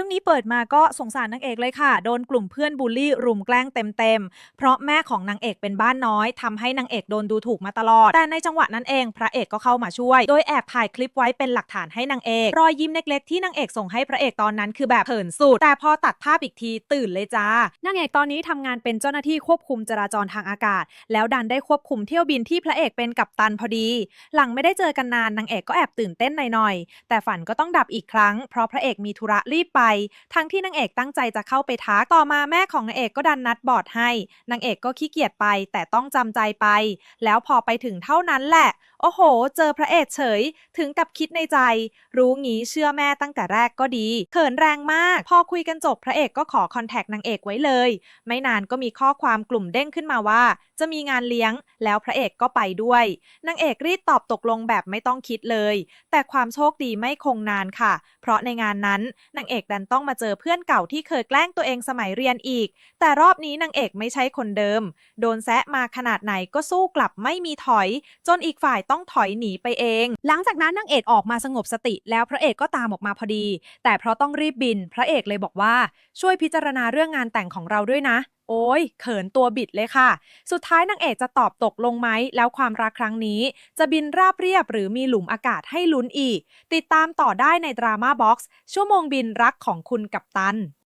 รื่องนี้เปิดมาก็สงสารนางเอกเลยค่ะ โดนกลุ่มเพื่อนบูลลี่รุมแกล้งเต็มๆ เพราะแม่ของนางเอกเป็นบ้านน้อยทำให้นางเอกโดนดูถูกมาตลอด แต่ในจังหวะนั้นเอง พระเอกก็เข้ามาช่วย โดยแอบถ่ายคลิปไว้เป็นหลักฐานให้นางเอก รอยยิ้มเล็กๆที่นางเอกส่งให้พระเอกตอนนั้นคือแบบเขินสุด แต่พอตัดภาพอีกทีตื่นเลยจ้านางเอกตอนนี้ทำงานเป็นเจ้าหน้าที่ควบคุมจราจรทางอากาศ แล้วดันได้ควบคุมเที่ยวบินที่พระเอกเป็นกัปตันพอดี หลังไม่ได้เจอกันนานนางเอกก็แอบตื่นเต้นหน่อยๆแต่ฝันก็ต้องดับอีกครั้งเพราะพระเอกมีธุระรีบไปทั้งที่นางเอกตั้งใจจะเข้าไปทัก ต่อมาแม่ของนางเอกก็ดันนัดบอร์ดให้ นางเอกก็ขี้เกียจไป แต่ต้องจำใจไป แล้วพอไปถึงเท่านั้นแหละ โอ้โห เจอพระเอกเฉย ถึงกับคิดในใจ รู้งี้เชื่อแม่ตั้งแต่แรกก็ดี เขินแรงมาก พอคุยกันจบพระเอกก็ขอคอนแทคนางเอกไว้เลย ไม่นานก็มีข้อความกลุ่มเด้งขึ้นมาว่า จะมีงานเลี้ยง แล้วพระเอกก็ไปด้วยนางเอกรีบตอบตกลงแบบไม่ต้องคิดเลย แต่ความโชคดีไม่คงนานค่ะ เพราะในงานนั้นนางเอกดันต้องมาเจอเพื่อนเก่าที่เคยแกล้งตัวเองสมัยเรียนอีก แต่รอบนี้นางเอกไม่ใช่คนเดิม โดนแซะมาขนาดไหนก็สู้กลับไม่มีถอย จนอีกฝ่ายต้องถอยหนีไปเอง หลังจากนั้นนางเอกออกมาสงบสติ แล้วพระเอกก็ตามออกมาพอดี แต่เพราะต้องรีบบิน พระเอกเลยบอกว่าช่วยพิจารณาเรื่องงานแต่งของเราด้วยนะ โอ้ยเขินตัวบิดเลยค่ะ สุดท้ายนางเอกจะตอบตกลงไหม แล้วความรักครั้งนี้ จะบินราบเรียบหรือมีหลุมอากาศให้ลุ้นอีก ติดตามต่อได้ในดราม่าบ็อกซ์ชั่วโมงบินรักของคุณกับตัน